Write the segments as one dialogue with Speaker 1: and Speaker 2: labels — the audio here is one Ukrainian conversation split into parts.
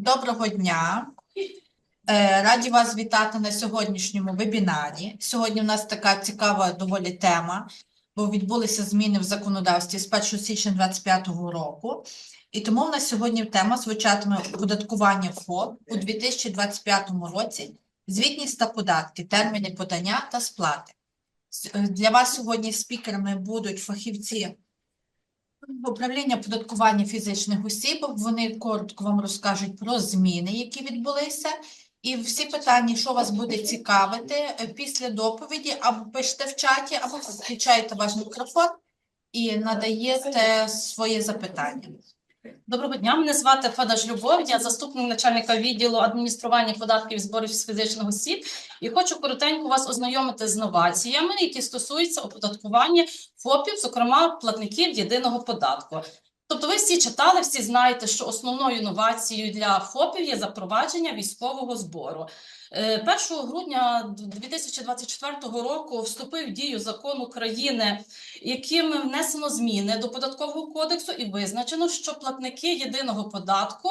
Speaker 1: Доброго дня. Е, Раді вас вітати на сьогоднішньому вебінарі. Сьогодні у нас така цікава доволі тема, бо відбулися зміни в законодавстві з 1 січня 2025 року. І тому в нас сьогодні тема звучатиме оподаткування ФОП у 2025 році, звітність та податки, терміни подання та сплати. Е, Для вас сьогодні спікерами будуть фахівці Управління податкування фізичних осіб, вони коротко вам розкажуть про зміни, які відбулися, і всі питання, що вас буде цікавити е, після доповіді, або пишете в чаті, або включаєте ваш мікрофон і надаєте своє запитання.
Speaker 2: Доброго дня, мене звати Федаш Любов, я заступник начальника відділу адміністрування податків і зборів з фізичних осіб. І хочу коротенько вас ознайомити з новаціями, які стосуються оподаткування ФОПів, зокрема платників єдиного податку. Тобто, ви всі читали, всі знаєте, що основною новацією для ФОПів є запровадження військового збору. Е, 1 грудня 2024 року вступив в дію закон України яким внесено зміни до податкового кодексу і визначено, що платники єдиного податку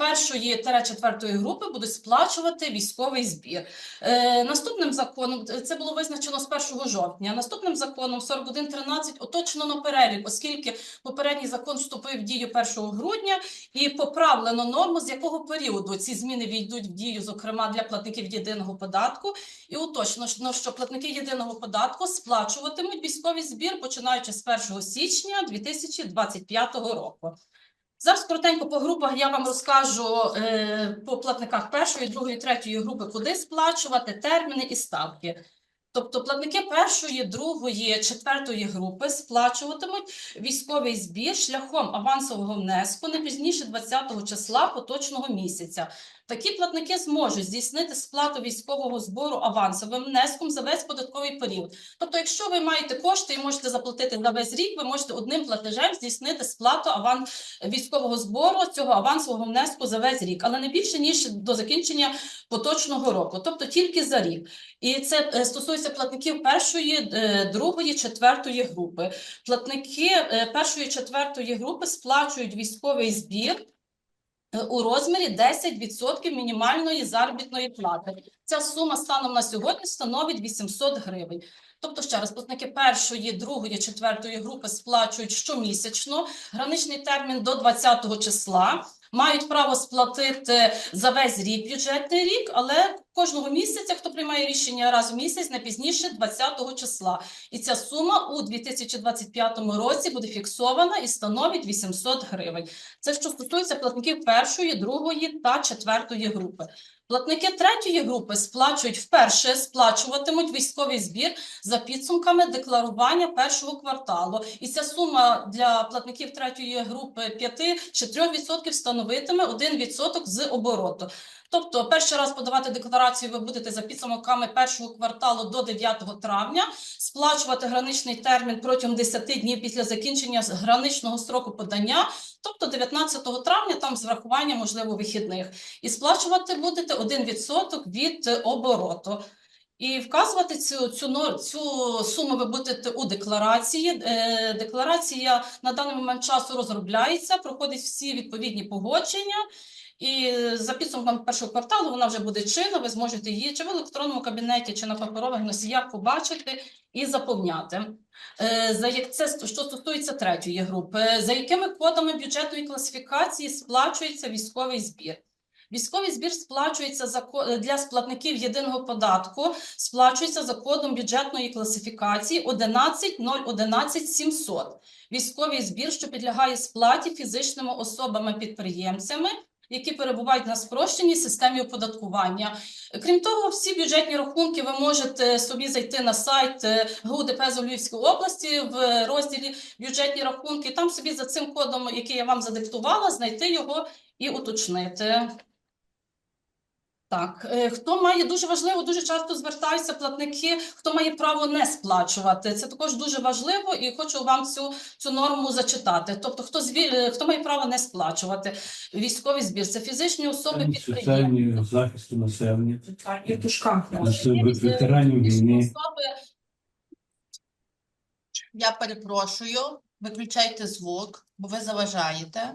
Speaker 2: першої та четвертої групи будуть сплачувати військовий збір. Е, наступним законом це було визначено з 1 жовтня. Наступним законом 41.13 уточнено перелік, оскільки попередній закон вступив в дію 1 грудня і поправлено норму, з якого періоду ці зміни війдуть в дію, зокрема для платників єдиного податку. І уточнено, що платники єдиного податку сплачуватимуть військовий збір починаючи з 1 січня 2025 року. Зараз коротенько по групах я вам розкажу е, по платниках першої, другої, третьої групи, куди сплачувати, терміни і ставки. Тобто платники першої, другої, четвертої групи сплачуватимуть військовий збір шляхом авансового внеску не пізніше 20 числа поточного місяця. Такі платники зможуть здійснити сплату військового збору авансовим внеском за весь податковий період. Тобто, якщо ви маєте кошти і можете заплатити на весь рік, ви можете одним платежем здійснити сплату аван військового збору цього авансового внеску за весь рік, але не більше ніж до закінчення поточного року, тобто тільки за рік. І це е, стосується платників першої, е, другої, четвертої групи. Платники е, першої, четвертої групи сплачують військовий збір. У розмірі 10% мінімальної заробітної плати. Ця сума станом на сьогодні становить 800 гривень. Тобто, ще раз, платники першої, другої, четвертої групи сплачують щомісячно, граничний термін до 20 числа, мають право сплатити за весь рік бюджетний рік, але кожного місяця, хто приймає рішення раз в місяць, не пізніше 20 числа. І ця сума у 2025 році буде фіксована і становить 800 гривень. Це що стосується платників першої, другої та четвертої групи. Платники третьої групи сплачують вперше, сплачуватимуть військовий збір за підсумками декларування першого кварталу. І ця сума для платників третьої групи 5 чи 3% становитиме 1% з обороту. Тобто, перший раз подавати декларацію ви будете за підсумками першого кварталу до 9 травня, сплачувати граничний термін протягом 10 днів після закінчення граничного строку подання, тобто 19 травня, там з врахуванням можливо вихідних, і сплачувати будете 1% від обороту. І вказувати цю, цю, цю суму ви будете у декларації. Е, декларація на даний момент часу розробляється, проходить всі відповідні погодження. І за підсумками першого кварталу вона вже буде чинна, ви зможете її чи в електронному кабінеті, чи на паперових носіях побачити і заповняти. Е, За як це що стосується третьої групи, за якими кодами бюджетної класифікації сплачується військовий збір? Військовий збір сплачується за ко- для сплатників єдиного податку, сплачується за кодом бюджетної класифікації 11.011.700. Військовий збір, що підлягає сплаті фізичними особами-підприємцями, які перебувають на спрощеній системі оподаткування. Крім того, всі бюджетні рахунки ви можете собі зайти на сайт ГУДП з Львівської області в розділі бюджетні рахунки. Там собі за цим кодом, який я вам задиктувала, знайти його і уточнити. Так, е, хто має дуже важливо, дуже часто звертаються платники, хто має право не сплачувати. Це також дуже важливо, і хочу вам цю, цю норму зачитати. Тобто, хто зві, е, хто має право не сплачувати військовий збір, це фізичні особи підприємці.
Speaker 3: соціального захисту населення,
Speaker 4: І
Speaker 3: ветеранів війни.
Speaker 2: Особи
Speaker 1: Я перепрошую, виключайте звук, бо ви заважаєте.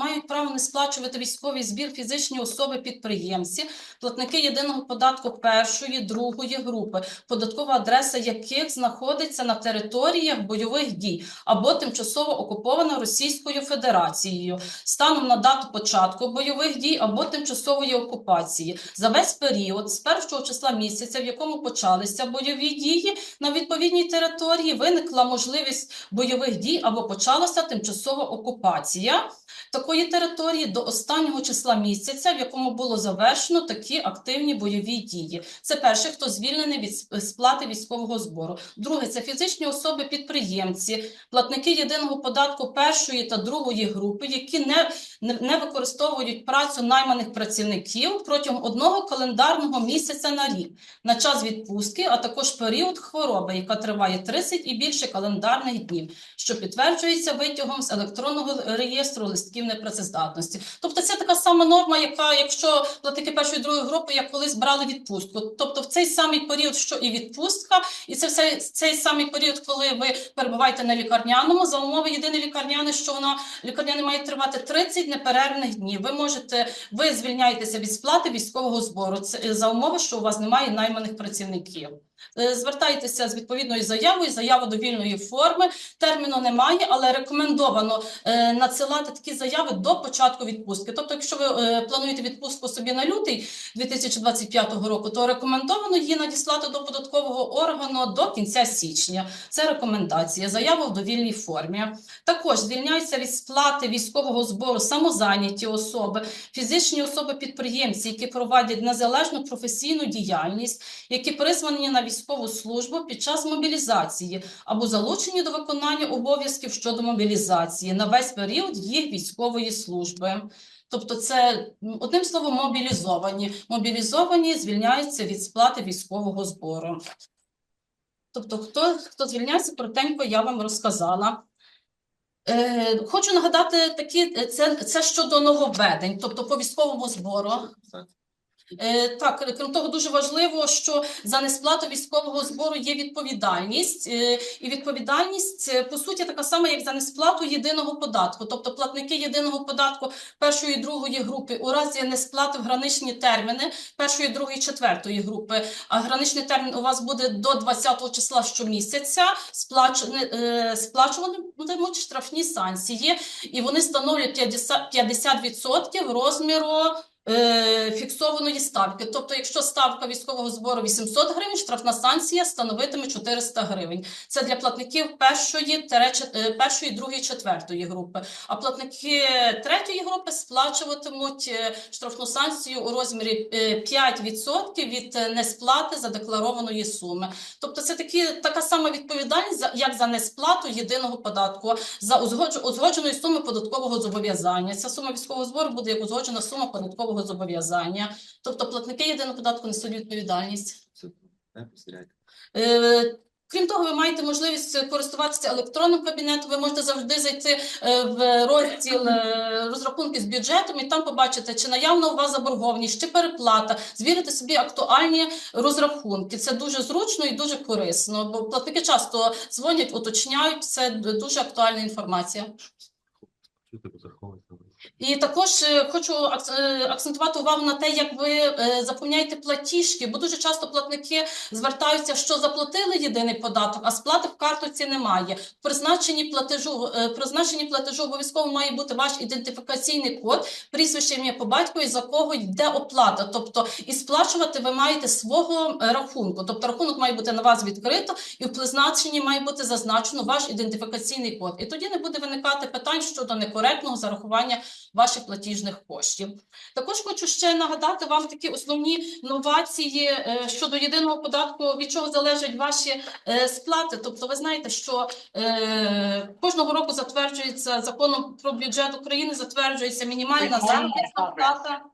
Speaker 2: Мають право не сплачувати військовий збір фізичні особи-підприємці, платники єдиного податку першої, другої групи, податкова адреса яких знаходиться на територіях бойових дій або тимчасово окупована Російською Федерацією. Станом на дату початку бойових дій або тимчасової окупації. За весь період з першого числа місяця, в якому почалися бойові дії на відповідній території, виникла можливість бойових дій або почалася тимчасова окупація такої території до останнього числа місяця, в якому було завершено такі активні бойові дії. Це перше, хто звільнений від сплати військового збору. Друге, це фізичні особи-підприємці, платники єдиного податку першої та другої групи, які не, не використовують працю найманих працівників протягом одного календарного місяця на рік на час відпустки, а також період хвороби, яка триває 30 і більше календарних днів, що підтверджується витягом з електронного реєстру листків непрацездатності. Тобто це така сама норма, яка, якщо платники першої другої групи, як колись брали відпустку. Тобто в цей самий період, що і відпустка, і це все цей самий період, коли ви перебуваєте на лікарняному, за умови єдине лікарняне, що вона лікарняне має тривати 30 неперервних днів. Ви можете, ви звільняєтеся від сплати військового збору. Це за умови, що у вас немає найманих працівників. Е, Звертайтеся з відповідною заявою, заява до вільної форми. Терміну немає, але рекомендовано е, надсилати такі заяви до початку відпустки. Тобто, якщо ви е, плануєте відпустку собі на лютий 2025 року, то рекомендовано її надіслати до податкового органу до кінця січня. Це рекомендація. Заява в довільній формі. Також звільняються від сплати військового збору самозайняті особи, фізичні особи-підприємці, які проводять незалежну професійну діяльність, які призвані на військову службу під час мобілізації або залучені до виконання обов'язків щодо мобілізації на весь період їх військової служби. Тобто, це одним словом мобілізовані. Мобілізовані звільняються від сплати військового збору. Тобто, хто, хто звільняється, коротенько я вам розказала. Е, хочу нагадати такі, е, це, це щодо нововведень, тобто по військовому збору. Е, Так, крім того, дуже важливо, що за несплату військового збору є відповідальність, е, і відповідальність е, по суті така сама, як за несплату єдиного податку. Тобто платники єдиного податку першої і другої групи у разі несплати в граничні терміни першої, другої, четвертої групи. А граничний термін у вас буде до 20 числа щомісяця. Сплач... е, Сплачуватимуть штрафні санкції, і вони становлять 50%, 50% розміру е, фіксованої ставки. Тобто, якщо ставка військового збору 800 гривень, штрафна санкція становитиме 400 гривень. Це для платників першої, е, першої, другої, четвертої групи. А платники третьої групи сплачуватимуть е, штрафну санкцію у розмірі е, 5% від е, несплати задекларованої суми. Тобто, це такі така сама відповідальність, як за несплату єдиного податку за узгодженої суми податкового зобов'язання. Ця сума військового збору буде як узгоджена сума податкового зобов'язання. Тобто платники єдиного податку несуть відповідальність. Е, Крім того, ви маєте можливість користуватися електронним кабінетом. Ви можете завжди зайти е, в розділ е, розрахунки з бюджетом і там побачити, чи наявна у вас заборгованість, чи переплата, звірити собі актуальні розрахунки. Це дуже зручно і дуже корисно, бо платники часто дзвонять, уточняють. Це дуже актуальна інформація. І також е, хочу е, акцентувати увагу на те, як ви е, заповняєте платіжки, бо дуже часто платники звертаються, що заплатили єдиний податок, а сплати в картоці немає. В призначенні платежу, призначенні платежу обов'язково має бути ваш ідентифікаційний код, прізвище ім'я по батькові, за кого йде оплата. Тобто, і сплачувати ви маєте свого рахунку. Тобто рахунок має бути на вас відкрито, і в призначенні має бути зазначено ваш ідентифікаційний код. І тоді не буде виникати питань щодо некоректного зарахування ваших платіжних коштів. Також хочу ще нагадати вам такі основні новації е, щодо єдиного податку, від чого залежать ваші е, сплати. Тобто, ви знаєте, що е, кожного року затверджується законом про бюджет України, затверджується мінімальна заробітна плата.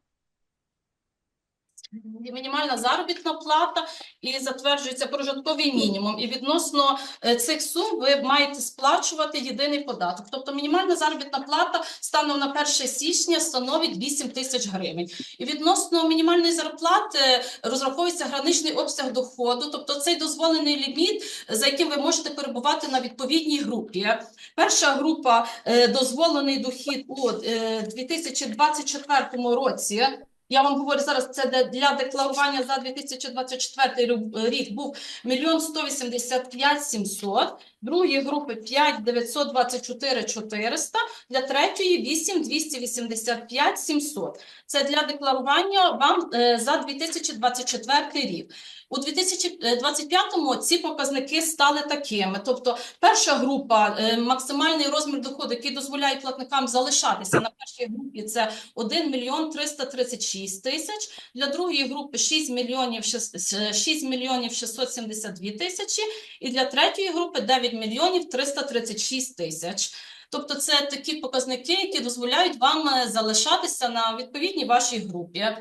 Speaker 2: Мінімальна заробітна плата і затверджується прожитковий мінімум. І відносно е, цих сум ви маєте сплачувати єдиний податок. Тобто мінімальна заробітна плата станом на 1 січня становить 8 тисяч гривень. І відносно мінімальної зарплати розраховується граничний обсяг доходу, тобто цей дозволений ліміт, за яким ви можете перебувати на відповідній групі. Перша група е, дозволений дохід у е, 2024 році. Я вам говорю зараз, це для декларування за 2024 рю- рік був мільйон 185 700, другої групи 5 924 400, для третьої 8 285 700. Це для декларування вам е, за 2024 рік. У 2025-му ці показники стали такими. Тобто, перша група е, максимальний розмір доходу, який дозволяє платникам залишатися на першій групі, це 1 мільйон 336 тисяч. Для другої групи 6 мільйонів 6 мільйонів 672 тисячі. І для третьої групи 9 мільйонів 336 тисяч. Тобто, це такі показники, які дозволяють вам е, залишатися на відповідній вашій групі.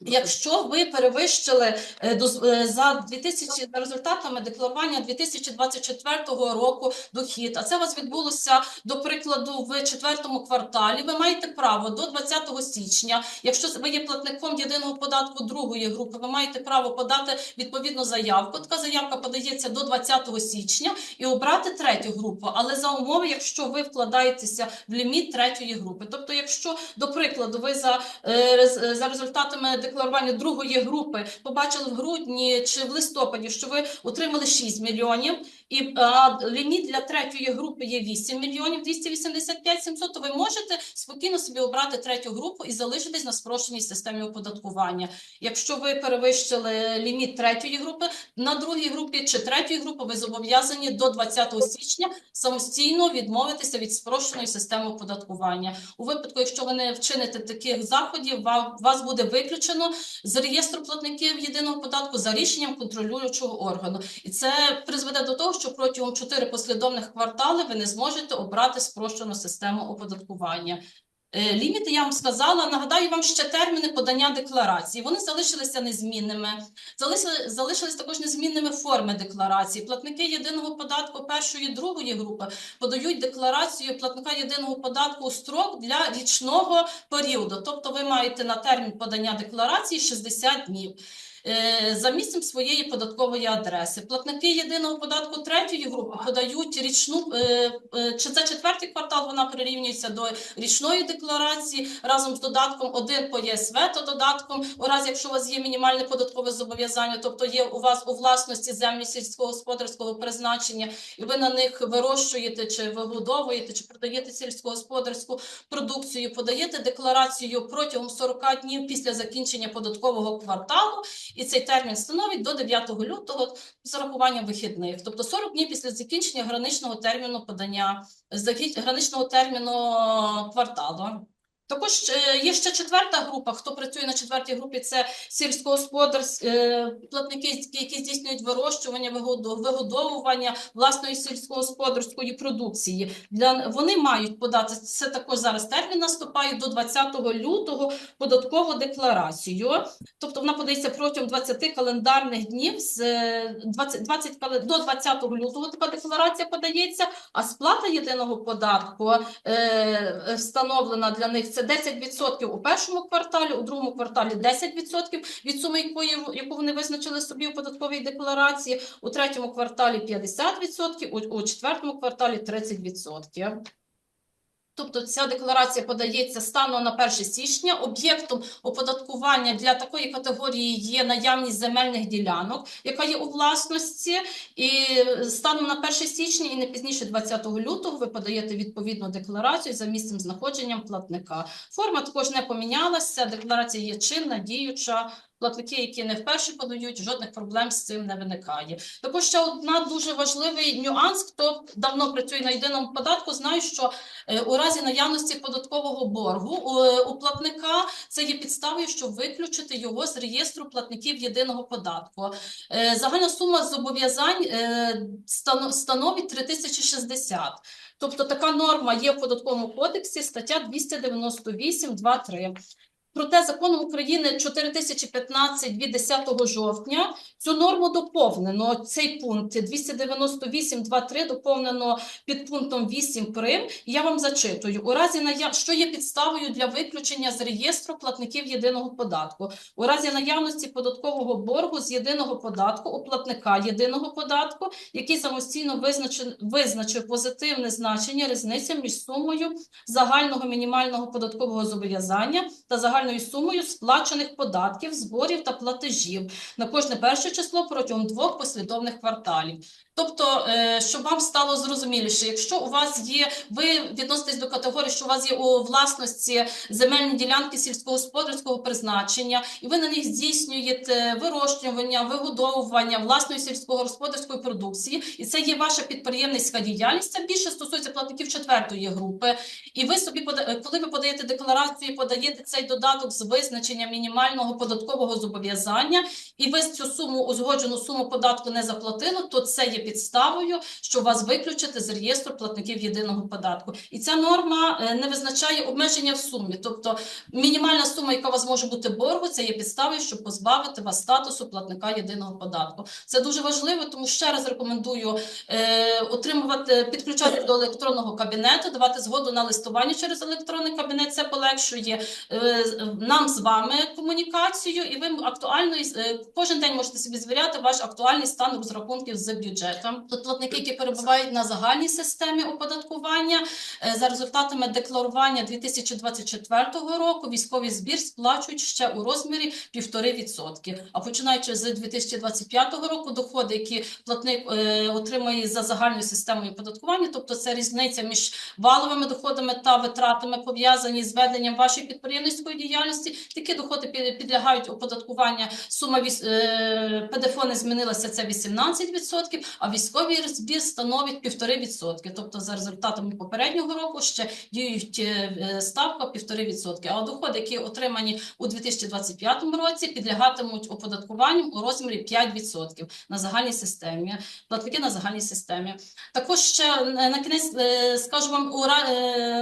Speaker 2: Якщо ви перевищили е, е, за 2000 за результатами декларування 2024 року дохід, а це у вас відбулося до прикладу в четвертому кварталі. Ви маєте право до 20 січня. Якщо ви є платником єдиного податку другої групи, ви маєте право подати відповідну заявку. Така заявка подається до 20 січня і обрати третю групу, але за умови, якщо ви вкладаєтеся в ліміт третьої групи. Тобто, якщо до прикладу ви за Е, за результатами декларування другої групи побачили в грудні чи в листопаді, що ви отримали 6 мільйонів, і а, ліміт для третьої групи є 8 мільйонів 285 700, то ви можете спокійно собі обрати третю групу і залишитись на спрощеній системі оподаткування. Якщо ви перевищили ліміт третьої групи, на другій групі чи третьої групи ви зобов'язані до 20 січня самостійно відмовитися від спрощеної системи оподаткування. У випадку, якщо ви не вчините таких заходів, ва- вас буде виключено з реєстру платників єдиного податку за рішенням контролюючого органу. І це призведе до того, що протягом чотири послідовних квартали ви не зможете обрати спрощену систему оподаткування. Е, Ліміти я вам сказала. Нагадаю вам ще терміни подання декларації. Вони залишилися незмінними. Залишили, залишились також незмінними форми декларації. Платники єдиного податку першої і другої групи подають декларацію платника єдиного податку у строк для річного періоду. Тобто ви маєте на термін подання декларації 60 днів. Е, За місцем своєї податкової адреси. Платники єдиного податку третьої групи подають річну, е, е, чи це четвертий квартал, вона прирівнюється до річної декларації разом з додатком 1 по ЄСВ та додатком, у разі якщо у вас є мінімальне податкове зобов'язання, тобто є у вас у власності землі сільськогосподарського призначення, і ви на них вирощуєте чи вигодовуєте, чи продаєте сільськогосподарську продукцію, подаєте декларацію протягом 40 днів після закінчення податкового кварталу, і цей термін становить до 9 лютого з урахуванням вихідних, тобто 40 днів після закінчення граничного терміну подання граничного терміну кварталу. Також е, є ще четверта група. Хто працює на четвертій групі, це сільськогосподарські е, платники, які- здійснюють вирощування, вигодовування власної сільськогосподарської продукції. Для вони мають подати це також зараз термін наступає до 20 лютого податкову декларацію. Тобто вона подається протягом 20 календарних днів з е, 20, 20 до 20 лютого. Така декларація подається. А сплата єдиного податку е, встановлена для них це 10% у першому кварталі, у другому кварталі 10% від суми, яку вони визначили собі у податковій декларації, у третьому кварталі 50%, у, у четвертому кварталі 30%. Тобто ця декларація подається станом на 1 січня. Об'єктом оподаткування для такої категорії є наявність земельних ділянок, яка є у власності, і станом на 1 січня і не пізніше 20 лютого ви подаєте відповідну декларацію за місцем знаходженням платника. Форма також не помінялася. Декларація є чинна, діюча. Платники, які не вперше подають, жодних проблем з цим не виникає. Також ще одна дуже важливий нюанс. Хто давно працює на єдиному податку, знає, що е, у разі наявності податкового боргу у, е, платника це є підставою, щоб виключити його з реєстру платників єдиного податку. Е, Загальна сума зобов'язань стано- становить 3060. Тобто така норма є в податковому кодексі, стаття 298, 2.3. Проте законом України 4015 від 10 жовтня цю норму доповнено. Цей пункт 298.2.3 доповнено під пунктом 8 прим. Я вам зачитую. У разі наяв... що є підставою для виключення з реєстру платників єдиного податку. У разі наявності податкового боргу з єдиного податку у платника єдиного податку, який самостійно визначив, визначив позитивне значення різниця між сумою загального мінімального податкового зобов'язання та загальною сумою сплачених податків, зборів та платежів на кожне перше число протягом двох послідовних кварталів. Тобто, е, щоб вам стало зрозуміліше, якщо у вас є, ви відноситесь до категорії, що у вас є у власності земельні ділянки сільськогосподарського призначення, і ви на них здійснюєте вирощування, вигодовування власної сільськогосподарської продукції, і це є ваша підприємницька діяльність. Це більше стосується платників четвертої групи. І ви собі пода- коли ви подаєте декларацію, подаєте цей додаток з визначення мінімального податкового зобов'язання, і ви цю суму узгоджену суму податку не заплатили, то це є підставою, що вас виключити з реєстру платників єдиного податку. І ця норма е, не визначає обмеження в сумі, тобто мінімальна сума, яка у вас може бути боргу, це є підставою, щоб позбавити вас статусу платника єдиного податку. Це дуже важливо, тому ще раз рекомендую е, отримувати, підключати до електронного кабінету, давати згоду на листування через електронний кабінет. Це полегшує е, нам з вами комунікацію, і ви актуально е, кожен день можете собі звіряти ваш актуальний стан розрахунків з бюджетом. Тут платники, які перебувають на загальній системі оподаткування, е, за результатами декларування 2024 року військовий збір сплачують ще у розмірі 1,5%. А починаючи з 2025 року, доходи, які платник е, отримує за загальною системою оподаткування, тобто це різниця між валовими доходами та витратами, пов'язані з веденням вашої підприємницької діяльності. Такі доходи підлягають оподаткування. Сума е, ПДФО не змінилася, це 18%, а військовий збір становить 1,5%. Тобто за результатами попереднього року ще діють е, е, ставка 1,5%. А доходи, які отримані у 2025 році, підлягатимуть оподаткуванню у розмірі 5% на загальній системі. Платники на загальній системі. Також ще е, на кінець скажу вам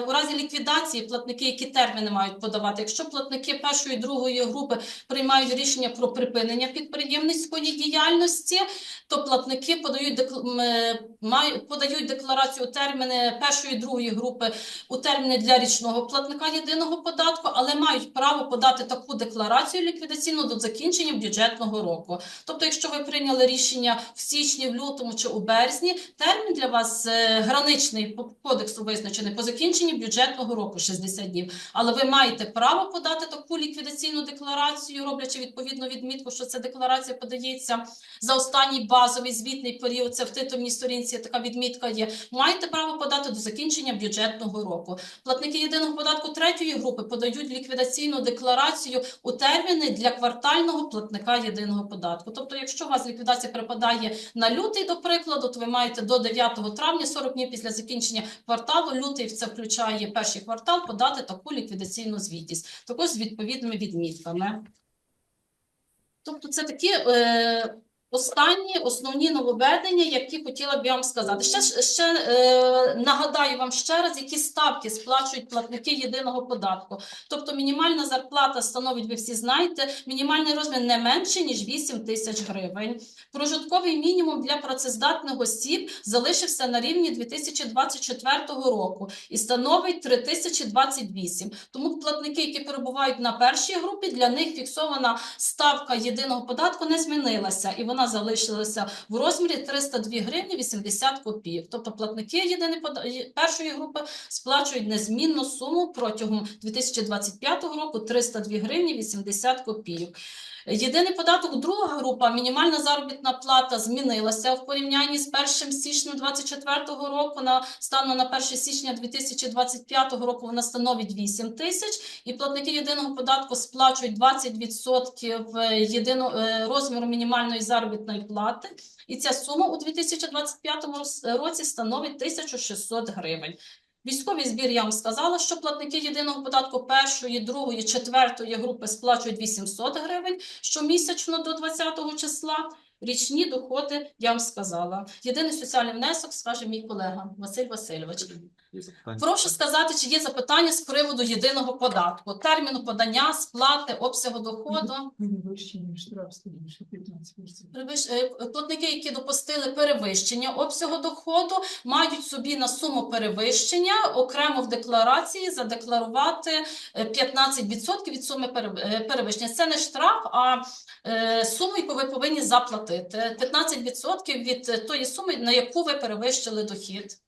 Speaker 2: у разі ліквідації платники, які терміни мають подавати. Якщо платники першої другої групи приймають рішення про припинення підприємницької діяльності, то платники подають uma мають подають декларацію у терміни першої другої групи у терміни для річного платника єдиного податку, але мають право подати таку декларацію ліквідаційну до закінчення бюджетного року. Тобто, якщо ви прийняли рішення в січні, в лютому чи у березні, термін для вас е, граничний по кодексу визначений по закінченні бюджетного року 60 днів. Але ви маєте право подати таку ліквідаційну декларацію, роблячи відповідну відмітку, що ця декларація подається за останній базовий звітний період. Це в титульній сторінці така відмітка є. Маєте право подати до закінчення бюджетного року. Платники єдиного податку третьої групи подають ліквідаційну декларацію у терміни для квартального платника єдиного податку. Тобто, якщо у вас ліквідація припадає на лютий, до прикладу, то ви маєте до 9 травня, 40 днів після закінчення кварталу. Лютий це включає перший квартал, подати таку ліквідаційну звітність, також з відповідними відмітками. Тобто, це такі. Е, Останні основні нововведення, які хотіла б я вам сказати. Ще, ще е, нагадаю вам ще раз, які ставки сплачують платники єдиного податку. Тобто мінімальна зарплата становить, ви всі знаєте, мінімальний розмір не менше, ніж 8 тисяч гривень. Прожитковий мінімум для працездатних осіб залишився на рівні 2024 року і становить 3028. Тому платники, які перебувають на першій групі, для них фіксована ставка єдиного податку не змінилася, і вона залишилася в розмірі 302 гривні 80 копійок. Тобто платники єдиної першої групи сплачують незмінну суму протягом 2025 року 302 гривні 80 копійок. Єдиний податок, друга група, мінімальна заробітна плата змінилася в порівнянні з 1 січня 2024 року. На станом на 1 січня 2025 року вона становить 8 тисяч, і платники єдиного податку сплачують 20% єдиного е, розміру мінімальної заробітної плати. І ця сума у 2025 році становить 1600 гривень. Військовий збір я вам сказала, що платники єдиного податку першої, другої, четвертої групи сплачують 800 гривень щомісячно до 20 числа. Річні доходи, я вам сказала. Єдиний соціальний внесок, скаже мій колега Василь Васильович. Прошу сказати, чи є запитання з приводу єдиного податку, терміну подання, сплати, обсягу доходу.
Speaker 5: Перевищення штраф складніше 15%.
Speaker 2: Перевищ- е, Платники, які допустили перевищення обсягу доходу, мають собі на суму перевищення окремо в декларації задекларувати е, 15% від суми е, перевищення. Це не штраф, а е, суму, яку ви повинні заплатити. 15% від тої суми, на яку ви перевищили дохід.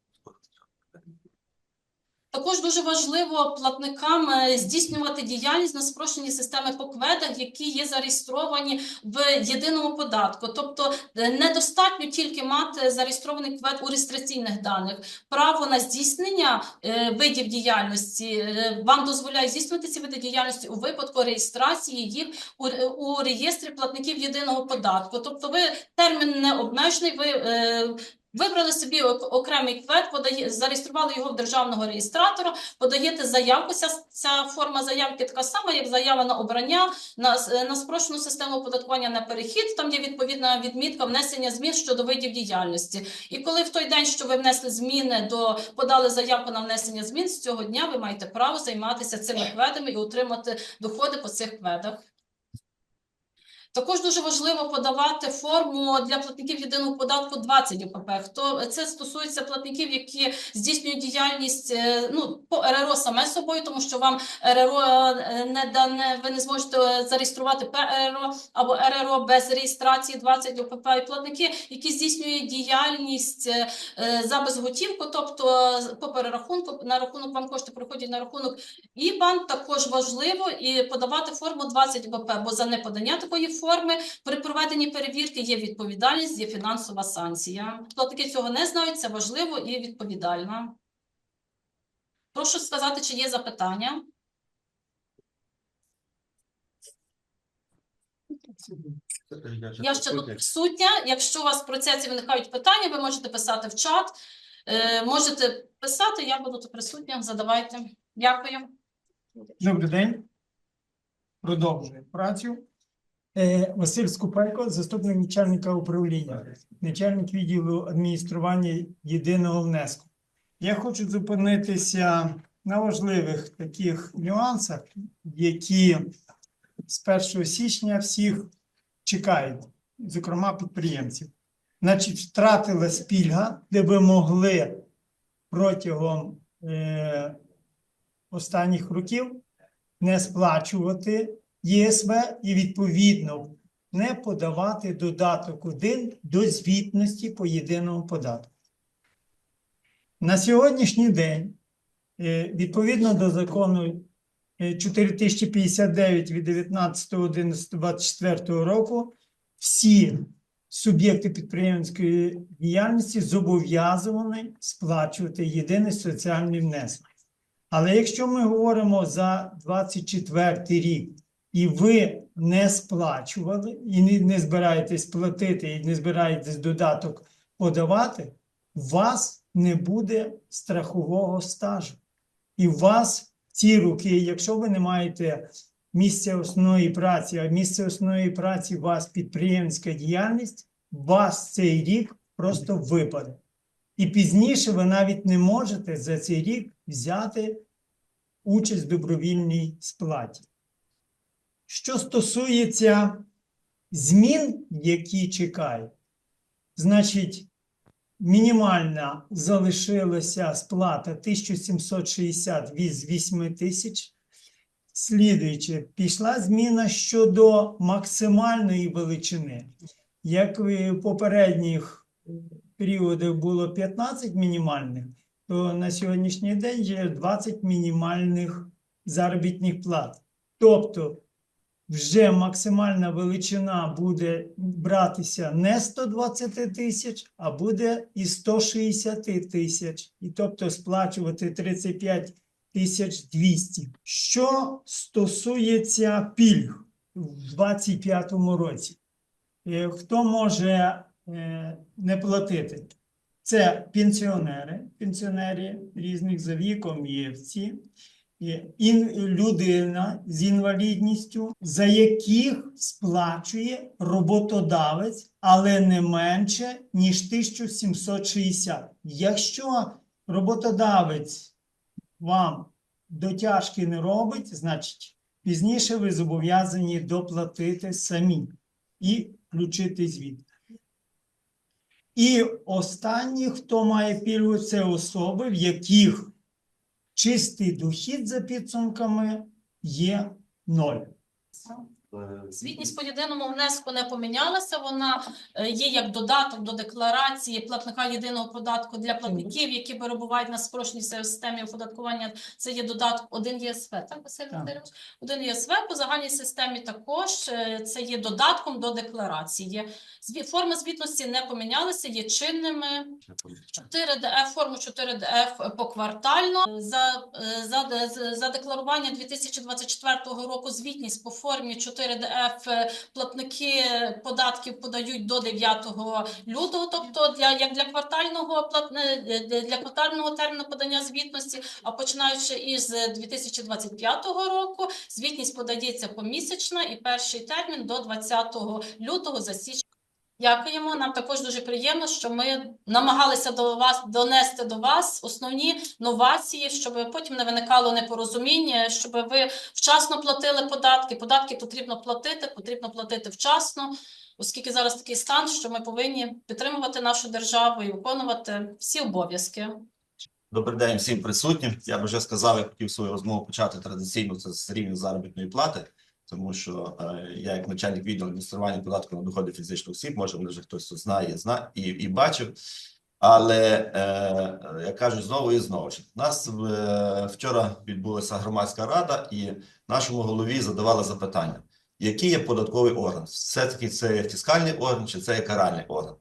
Speaker 2: Також дуже важливо платникам е, здійснювати діяльність на спрощеній системи по кведах, які є зареєстровані в єдиному податку. Тобто е, недостатньо тільки мати зареєстрований квед у реєстраційних даних. Право на здійснення е, видів діяльності вам дозволяє здійснювати ці види діяльності у випадку реєстрації їх у, реєстрі платників єдиного податку. Тобто, ви термін не обмежений. Ви Вибрали собі ок- окремий квет, подає, зареєстрували його в державного реєстратора, подаєте заявку. Ця, ця форма заявки така сама, як заява на обрання на, на спрощену систему оподаткування на перехід. Там є відповідна відмітка внесення змін щодо видів діяльності. І коли в той день, що ви внесли зміни до подали заявку на внесення змін, з цього дня ви маєте право займатися цими кведами і отримати доходи по цих кведах. Також дуже важливо подавати форму для платників єдиного податку 20 ОПП. Хто це стосується платників, які здійснюють діяльність е, ну по РРО саме собою, тому що вам РРО е, не дане, ви не зможете зареєструвати ПРРО або РРО без реєстрації 20 ОПП. І платники, які здійснюють діяльність е, за безготівку, тобто по перерахунку на рахунок вам кошти приходять на рахунок ІБАН також важливо і подавати форму 20 БП, бо за неподання такої форми при проведенні перевірки є відповідальність, є фінансова санкція. Платники цього не знають, це важливо і відповідально. Прошу сказати, чи є запитання. Я ще тут. Якщо у вас в процесі виникають питання, ви можете писати в чат. Е, можете писати, я буду тут присутня. Задавайте. Дякую.
Speaker 5: Добрий день. Продовжуємо працю. Е, Василь Скупайко, заступник начальника управління, начальник відділу адміністрування єдиного внеску. Я хочу зупинитися на важливих таких нюансах, які з 1 січня всіх чекають, зокрема підприємців. Значить, втратилась пільга, де ви могли протягом е, останніх років не сплачувати ЄСВ і відповідно не подавати додаток 1 до звітності по єдиному податку. На сьогоднішній день, е, відповідно до закону е, 4059 від 19.11.24 року, всі суб'єкти підприємницької діяльності зобов'язані сплачувати єдиний соціальний внесок. Але якщо ми говоримо за 24 рік, і ви не сплачували, і не, збираєтесь платити, і не збираєтесь додаток подавати, у вас не буде страхового стажу. І у вас ці роки, якщо ви не маєте місця основної праці, а місце основної праці у вас підприємська діяльність, у вас цей рік просто випаде. І пізніше ви навіть не можете за цей рік взяти участь в добровільній сплаті. Що стосується змін, які чекають, значить, мінімальна залишилася сплата 1760 від 8 тисяч. Слідуючи, пішла зміна щодо максимальної величини. Як в попередніх періодах було 15 мінімальних, то на сьогоднішній день є 20 мінімальних заробітних плат. Тобто вже максимальна величина буде братися не 120 тисяч, а буде і 160 тисяч. І тобто сплачувати 35 тисяч 200. Що стосується пільг в 2025 році, Е, хто може е, не платити? Це пенсіонери, пенсіонери різних за віком є всі. Людина з інвалідністю, за яких сплачує роботодавець, але не менше, ніж 1760. Якщо роботодавець вам дотяжки не робить, значить пізніше ви зобов'язані доплатити самі і включити звіт. І останні, хто має пільгу, це особи, в яких чистий дохід за підсумками є ноль.
Speaker 2: Звітність по єдиному внеску не помінялася. Вона е, є як додаток до декларації платника єдиного податку для платників, які перебувають на спрощеній системі оподаткування. Це є додаток Один ЄСВ. Так, Василь Васильович? 1 ЄСВ по загальній системі також е, це є додатком до декларації. Форми звітності не помінялися, є чинними 4ДФ, форму 4ДФ поквартально. За, е, за, за декларування 2024 року звітність по формі 4 4ДФ е, платники податків подають до 9 лютого, тобто для як для квартального е, для квартального терміну подання звітності, а починаючи із 2025 року, звітність подається помісячно і перший термін до 20 лютого за січня. Дякуємо. Нам також дуже приємно, що ми намагалися до вас донести до вас основні новації, щоб потім не виникало непорозуміння, щоб ви вчасно платили податки. Податки потрібно платити, потрібно платити вчасно, оскільки зараз такий стан, що ми повинні підтримувати нашу державу і виконувати всі обов'язки.
Speaker 6: Добрий день всім присутнім. Я б вже сказав, я хотів свою розмову почати традиційно це з рівня заробітної плати, тому що е, я, як начальник відділу адміністрування податку на доходи фізичних осіб, може, мене вже хтось знає, зна і, і бачив. Але е, я кажу знову і знову ж. Нас е, вчора відбулася громадська рада, і нашому голові задавали запитання: який є податковий орган? Все таки це є фіскальний орган чи це є каральний орган?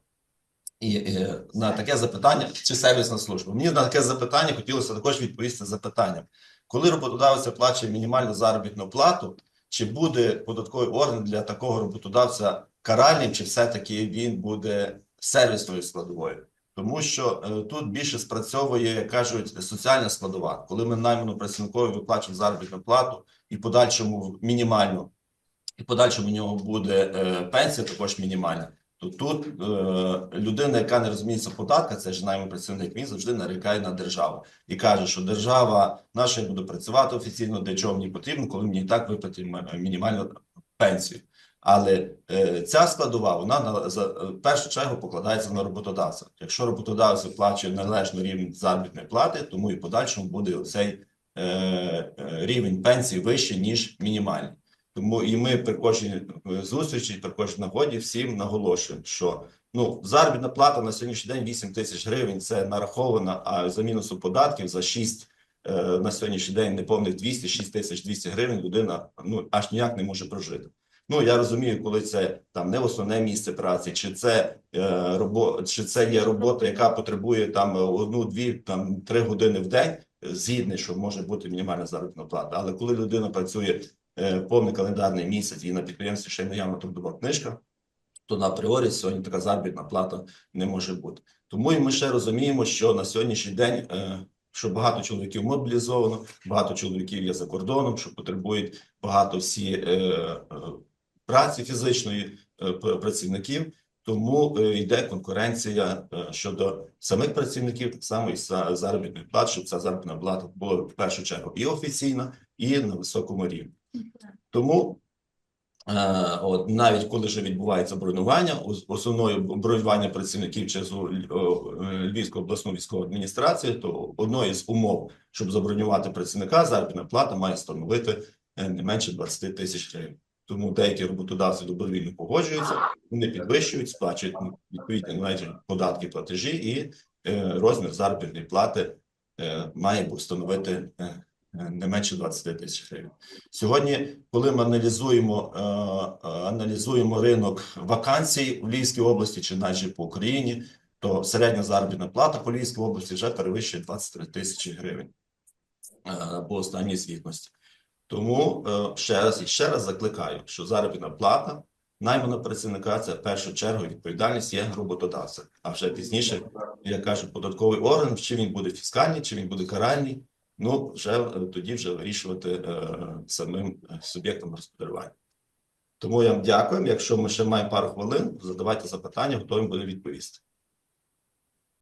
Speaker 6: І е, на таке запитання чи сервісна служба. Мені на таке запитання хотілося також відповісти запитанням. Коли роботодавець оплачує мінімальну заробітну плату, чи буде податковий орган для такого роботодавця каральним, чи все-таки він буде сервісною складовою? Тому що е, тут більше спрацьовує, як кажуть, соціальна складова. Коли ми найману працівникові виплачуємо заробітну плату і подальшому мінімальну, і подальшому у нього буде е, пенсія також мінімальна то тут е, людина, яка не розуміється в податках, це ж наймий працівник, він завжди нарікає на державу і каже, що держава наша я буду працювати офіційно, для чого мені потрібно, коли мені і так виплатить мінімальну пенсію. Але е, ця складова вона на за е, першу чергу покладається на роботодавця. Якщо роботодавець виплачує належно рівень заробітної плати, тому і подальшому буде оцей е, е, рівень пенсії вищий ніж мінімальний. Тому і ми при кожній е, зустрічі, при кожній нагоді всім наголошуємо, що ну заробітна плата на сьогоднішній день 8 тисяч гривень. Це нараховано, а за мінусом податків за 6 е, на сьогоднішній день неповних 200, 6 тисяч 200 гривень людина ну аж ніяк не може прожити. Ну я розумію, коли це там не основне місце праці, чи це е, робо, чи це є робота, яка потребує там одну-дві там три години в день. е, Згідний, що може бути мінімальна заробітна плата. Але коли людина працює е, повний календарний місяць і на підприємстві ще й наявна трудова книжка, то на апріорі сьогодні така заробітна плата не може бути. Тому і ми ще розуміємо, що на сьогоднішній день е, що багато чоловіків мобілізовано, багато чоловіків є за кордоном, що потребують багато всі е, е, праці фізичної е, працівників. Тому е, йде конкуренція е, щодо самих працівників, так само і за заробітної плати, щоб ця заробітна плата була в першу чергу і офіційна, і на високому рівні. Тому е, от навіть коли вже відбувається бронювання, ос- основною бронювання працівників через у- о, е, військову адміністрацію, то одною з умов, щоб забронювати працівника, заробітна плата має становити е, не менше 20 тисяч гривень. Тому деякі роботодавці добровільно погоджуються, вони підвищують, сплачують відповідні належні податки, платежі, і розмір заробітної плати має становити не менше 20 тисяч гривень. Сьогодні, коли ми аналізуємо, е, е, аналізуємо ринок вакансій у Львівській області чи навіть по Україні, то середня заробітна плата по Львівській області вже перевищує 23 тисячі гривень е, по останній звітності. Тому е, ще раз і ще раз закликаю, що заробітна плата наймана працівника це в першу чергу відповідальність є роботодавця. А вже пізніше, як кажуть, податковий орган, чи він буде фіскальний, чи він буде каральний, Ну, вже е, тоді вже вирішувати е, самим е, суб'єктом господарювання. Тому я вам дякую. Якщо ми ще маємо пару хвилин, задавайте запитання, готові буде відповісти.